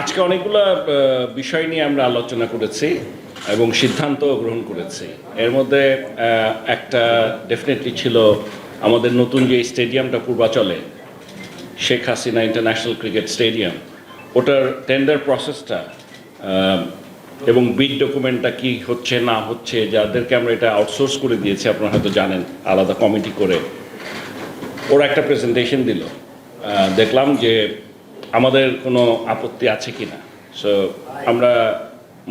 আজকে অনেকগুলো বিষয় নিয়ে আমরা আলোচনা করেছি এবং সিদ্ধান্ত গ্রহণ করেছি। এর মধ্যে একটা ডেফিনেটলি ছিল আমাদের নতুন যে স্টেডিয়ামটা পূর্বাচলে, Sheikh Hasina international cricket stadium ওটার টেন্ডার প্রসেসটা এবং বিড ডকুমেন্টটা কি হচ্ছে, না হচ্ছে, যাদেরকে আমরা এটা আউটসোর্স করে দিয়েছি, আপনারা হয়তো জানেন, আলাদা কমিটি করে, ওরা একটা প্রেজেন্টেশন দিল। দেখলাম যে আমাদের কোনো আপত্তি আছে কি না সো আমরা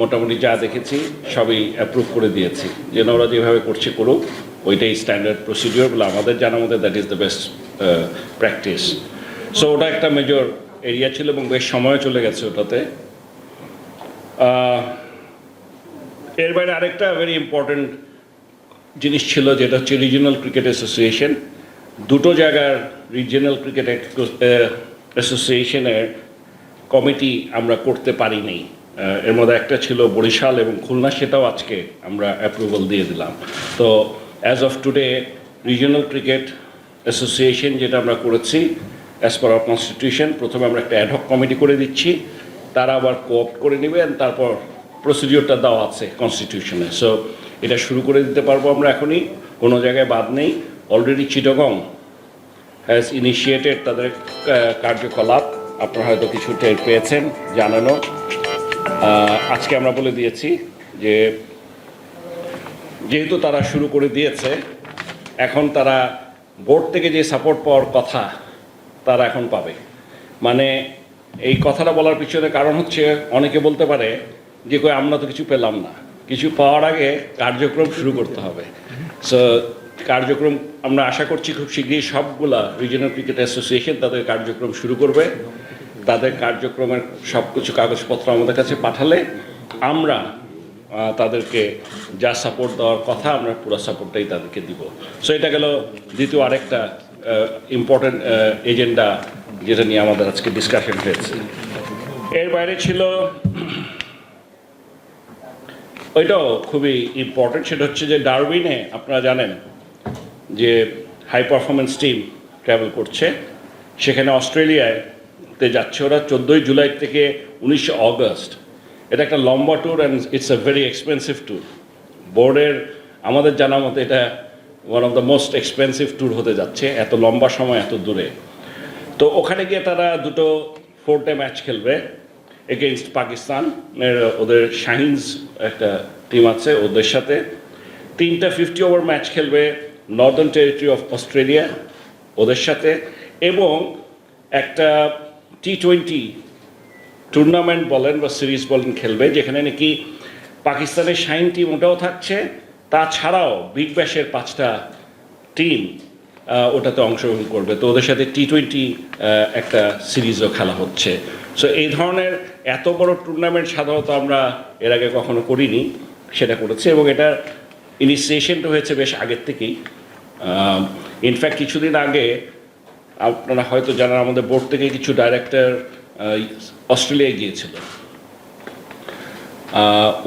মোটামুটি যা দেখেছি, সবই অ্যাপ্রুভ করে দিয়েছি। যেন ওরা যেভাবে করছে করুক, ওইটাই স্ট্যান্ডার্ড প্রসিডিওর বলে আমাদের জানার মধ্যে that is the best practice so ওটা একটা মেজর এরিয়া ছিল এবং বেশ সময় চলে গেছে ওটাতে। এর বাইরে আরেকটা ভেরি ইম্পর্ট্যান্ট জিনিস ছিল যেটা হচ্ছে রিজিওনাল ক্রিকেট অ্যাসোসিয়েশন দুটো জায়গার রিজিওনাল ক্রিকেট অ্যাসোসিয়েশনের কমিটি আমরা করতে পারিনি। এর মধ্যে একটা ছিল বরিশাল এবং খুলনা, সেটাও আজকে আমরা অ্যাপ্রুভাল দিয়ে দিলাম। তো as of today regional cricket association যেটা আমরা করেছি অ্যাজ পার আওয়ার কনস্টিটিউশন প্রথমে আমরা একটা অ্যাডহক কমিটি করে দিচ্ছি। তারা আবার কোঅপ্ট করে নেবে তারপর প্রসিডিওরটা দেওয়া আছে কনস্টিটিউশনে সো এটা শুরু করে দিতে পারব আমরা এখনই, কোনো জায়গায় বাদ নেই। অলরেডি চিটগং হ্যাজ ইনিশিয়েটেড তাদের কার্যকলাপ। আপনারা হয়তো কিছু টের পেয়েছেন, জানানো। আজকে আমরা বলে দিয়েছি যে, যেহেতু তারা শুরু করে দিয়েছে, এখন তারা বোর্ড থেকে যে সাপোর্ট পাওয়ার কথা তারা এখন পাবে। মানে এই কথাটা বলার পিছনে কারণ হচ্ছে, অনেকে বলতে পারে যে, কই, আমরা তো কিছু পেলাম না। কিছু পাওয়ার আগে কার্যক্রম শুরু করতে হবে। সো কার্যক্রম আমরা আশা করছি খুব শীঘ্রই সবগুলা রিজিয়নাল ক্রিকেট অ্যাসোসিয়েশন তাদের কার্যক্রম শুরু করবে। তাদের কার্যক্রমের সব কিছু কাগজপত্র আমাদের কাছে পাঠালে আমরা তাদেরকে যা সাপোর্ট দেওয়ার কথা আমরা পুরো সাপোর্টটাই তাদেরকে দিব। সো এটা গেল দ্বিতীয় আরেকটা ইম্পর্টেন্ট এজেন্ডা যেটা নিয়ে আমাদের আজকে ডিসকাশন হয়েছে। এর বাইরে ছিল, ওইটাও খুবই ইম্পর্টেন্ট সেটা হচ্ছে যে ডারউইনে আপনারা জানেন যে হাই পারফরমেন্স টিম ট্রাভেল করছে, সেখানে অস্ট্রেলিয়ায় তে যাচ্ছে ওরা চোদ্দোই জুলাই থেকে উনিশে অগস্ট এটা একটা লম্বা tour and it's a very expensive tour বোর্ডের আমাদের জানা মতে এটা one of the most expensive tour হতে যাচ্ছে, এত লম্বা সময়, এত দূরে। তো ওখানে গিয়ে তারা দুটো ফোর ডে ম্যাচ খেলবে এগেনস্ট পাকিস্তান। ওদের শাহিনস একটা টিম আছে, ওদের সাথে। তিনটা ফিফটি ওভার ম্যাচ খেলবে নর্দার্ন টেরিটরি অফ অস্ট্রেলিয়া ওদের সাথে, এবং একটা টি টোয়েন্টি টুর্নামেন্ট বলেন বা সিরিজ বলেন খেলবে, যেখানে নাকি পাকিস্তানের শাইন টিম ওটাও থাকছে। তাছাড়াও বিগ ব্যাশের পাঁচটা টিম ওটাতে অংশগ্রহণ করবে। তো ওদের সাথে টি টোয়েন্টি একটা সিরিজও খেলা হচ্ছে। সো এই ধরনের এত বড় টুর্নামেন্ট সাধারণত আমরা এর আগে কখনো করিনি, সেটা করেছে, এবং এটা ইনিশিয়েশনটা হয়েছে বেশ আগের থেকেই। ইনফ্যাক্ট কিছুদিন আগে আপনারা হয়তো জানান আমাদের বোর্ড থেকে কিছু ডাইরেক্টর অস্ট্রেলিয়ায় গিয়েছিল।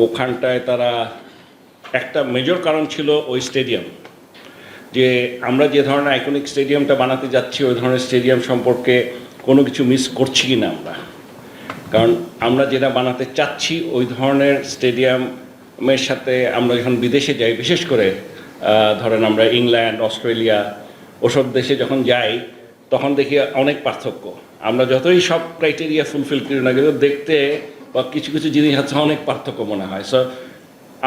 ওখানটায় তারা একটা মেজর কারণ ছিল ওই স্টেডিয়াম যে আমরা যে ধরনের আইকনিক স্টেডিয়ামটা বানাতে যাচ্ছি, ওই ধরনের স্টেডিয়াম সম্পর্কে কোনো কিছু মিস করছি কি না আমরা। কারণ আমরা যেটা বানাতে চাচ্ছি, ওই ধরনের স্টেডিয়ামের সাথে আমরা যখন বিদেশে যাই, বিশেষ করে ধরেন আমরা ইংল্যান্ড, অস্ট্রেলিয়া, ওসব দেশে যখন যাই, তখন দেখি অনেক পার্থক্য। আমরা যতই সব ক্রাইটেরিয়া ফুলফিল করি না কিন্তু দেখতে বা কিছু কিছু জিনিস আছে অনেক পার্থক্য মনে হয়। সো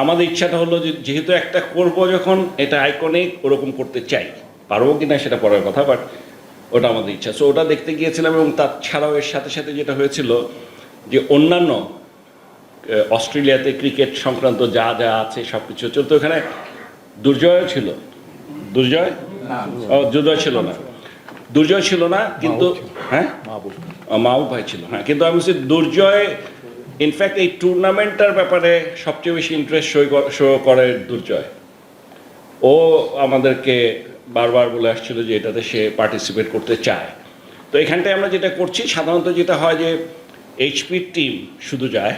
আমাদের ইচ্ছাটা হলো যে, যেহেতু একটা করব যখন, এটা আইকনিক ওরকম করতে চাই। পারব কি না সেটা পরের কথা বাট ওটা আমাদের ইচ্ছা। সো ওটা দেখতে গিয়েছিলাম এবং তাছাড়াও এর সাথে সাথে যেটা হয়েছিল যে, অন্যান্য অস্ট্রেলিয়াতে ক্রিকেট সংক্রান্ত যা যা আছে সব কিছু চলতো ওখানে দুর্জয় ছিল? দুর্জয়? দুর্জয় ছিল না। দুর্জয় ছিল না কিন্তু হ্যাঁ? মাহবুব। ভাই ছিল হ্যাঁ। কিন্তু আমি বলছি দুর্জয় ইনফ্যাক্ট এই টুর্নামেন্টটার ব্যাপারে সবচেয়ে বেশি ইন্টারেস্ট শো করে দুর্জয়। ও আমাদেরকে বারবার বলে আসছিল যে এটাতে সে পার্টিসিপেট করতে চায়। তো এখানটায় আমরা যেটা করছি সাধারণত যেটা হয় যে এইচপির টিম শুধু যায়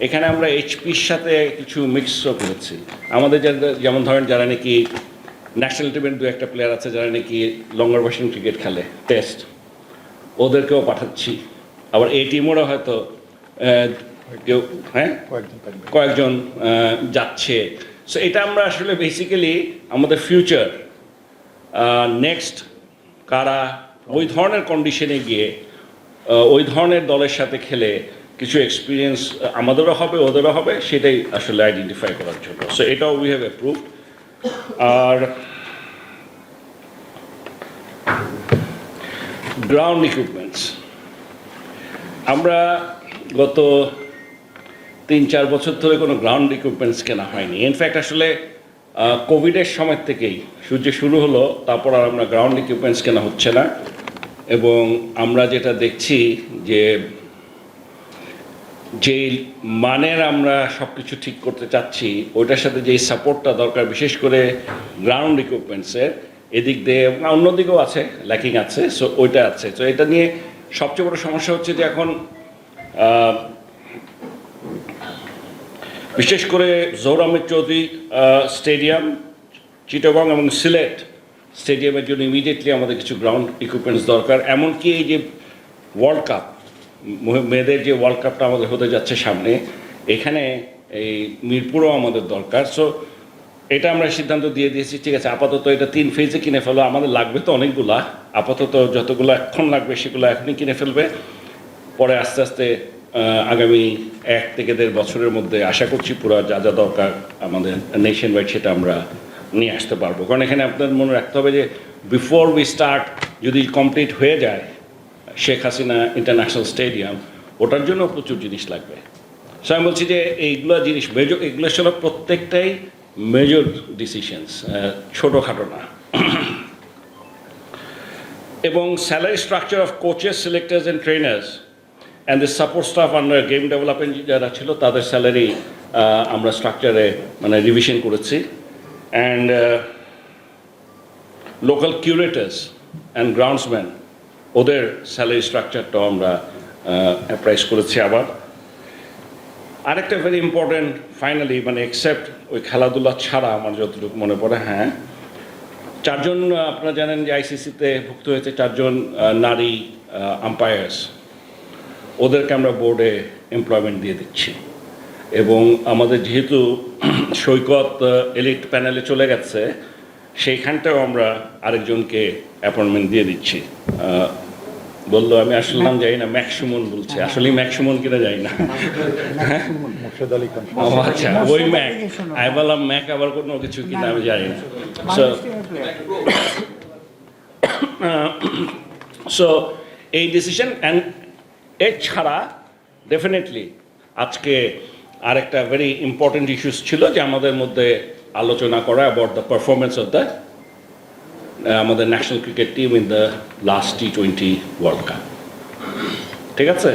এখানে আমরা এইচপির সাথে কিছু মিক্সও করেছি। আমাদের যেমন ধরেন যারা নাকি ন্যাশনাল টিমের দু একটা প্লেয়ার আছে যারা নাকি লঙ্গার বাসিং ক্রিকেট খেলে টেস্ট ওদেরকেও পাঠাচ্ছি। আবার এই টিমেরও হয়তো কেউ হ্যাঁ? কয়েকজন কয়েকজন যাচ্ছে। সো এটা আমরা আসলে বেসিক্যালি আমাদের ফিউচার নেক্সট কারা ওই ধরনের কন্ডিশনে গিয়ে ওই ধরনের দলের সাথে খেলে কিছু এক্সপিরিয়েন্স আমাদেরও হবে, ওদেরও হবে, সেটাই আসলে আইডেন্টিফাই করার জন্য। সো এটাও we have approve R ground equipments আমরা গত তিন, চার বছর ধরে কোনো গ্রাউন্ড ইকুইপমেন্টস কেনা হয়নি। ইনফ্যাক্ট আসলে কোভিডের সময় থেকেই সূর্য শুরু হলো, তারপর আর আমরা গ্রাউন্ড ইকুইপমেন্টস কেনা হচ্ছে না। এবং আমরা যেটা দেখছি যে যে মানের আমরা সব কিছু ঠিক করতে চাচ্ছি, ওইটার সাথে যেই সাপোর্টটা দরকার, বিশেষ করে গ্রাউন্ড ইকুইপমেন্টসের এদিক দিয়ে অন্যদিকেও আছে ল্যাকিং আছে সো ওইটা আছে। তো এটা নিয়ে সবচেয়ে বড় সমস্যা হচ্ছে যে এখন বিশেষ করে জৌর আহমেদ চৌধুরী স্টেডিয়াম চিটাগং এবং সিলেট স্টেডিয়ামের জন্য ইমিডিয়েটলি আমাদের কিছু গ্রাউন্ড ইকুইপমেন্টস দরকার। এমনকি এই যে ওয়ার্ল্ড কাপ মেয়েদের যে ওয়ার্ল্ড কাপটা আমাদের হতে যাচ্ছে সামনে, এখানে এই মিরপুরও আমাদের দরকার। সো এটা আমরা সিদ্ধান্ত দিয়ে দিয়েছি, ঠিক আছে, আপাতত এটা তিন ফেজে কিনে ফেলো। আমাদের লাগবে তো অনেকগুলা, আপাতত যতগুলো এখন লাগবে সেগুলো এখনই কিনে ফেলবে। পরে আস্তে আস্তে আগামী এক থেকে দেড় বছরের মধ্যে আশা করছি পুরো যা যা দরকার আমাদের নেশন ওয়াইড সেটা আমরা নিয়ে আসতে পারব। কারণ এখানে আপনার মনে রাখতে হবে যে বিফোর উই স্টার্ট যদি কমপ্লিট হয়ে যায় শেখ হাসিনা ইন্টারন্যাশনাল স্টেডিয়াম ওটার জন্য প্রচুর জিনিস লাগবে। সো আমি বলছি যে এইগুলো জিনিস মেজর এগুলো ছিল প্রত্যেকটাই মেজর ডিসিশনস ছোটোখাটো না। এবং salary structure of coaches selectors and trainers and the support staff under game development যারা ছিল, তাদের স্যালারি আমরা স্ট্রাকচারে মানে রিভিশন করেছি। And local curators and groundsman ওদের স্যালারি স্ট্রাকচারটাও আমরা অ্যাপ্রাইজ করেছি আবার। আরেকটা ভেরি ইম্পর্টেন্ট ফাইনালি মানে এক্সেপ্ট ওই খেলাধুলা ছাড়া আমার যতটুকু মনে পড়ে হ্যাঁ। চারজন আপনারা জানেন যে আইসিসিতে ভুক্ত হয়েছে চারজন নারী আম্পায়ার্স ওদেরকে আমরা বোর্ডে এমপ্লয়মেন্ট দিয়ে দিচ্ছি। এবং আমাদের যেহেতু সৈকত এলিট প্যানেলে চলে গেছে, সেইখানটাও আমরা আরেকজনকে অ্যাপয়েন্টমেন্ট দিয়ে দিচ্ছি বলল, আমি আসলে নাম জানি না ম্যাক্সুমন বলছে। আসলে ম্যাক্সুমন কিনা জানি না। আচ্ছা ওই ম্যাক। আমি বললাম ম্যাক আবার কোনো কিছু কিনা আমি জানি না। সো সো এই ডিসিশন এছাড়া ডেফিনেটলি আজকে আরেকটা ভেরি ইম্পর্টেন্ট ইস্যুস ছিল যে আমাদের মধ্যে আলোচনা করা about the performance of the আমাদের national cricket team in the last T twenty world cup ঠিক আছে?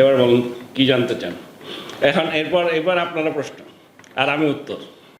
এবার বলুন, কি জানতে চান? এখন এরপর, এবার আপনারা প্রশ্ন, আর আমি উত্তর।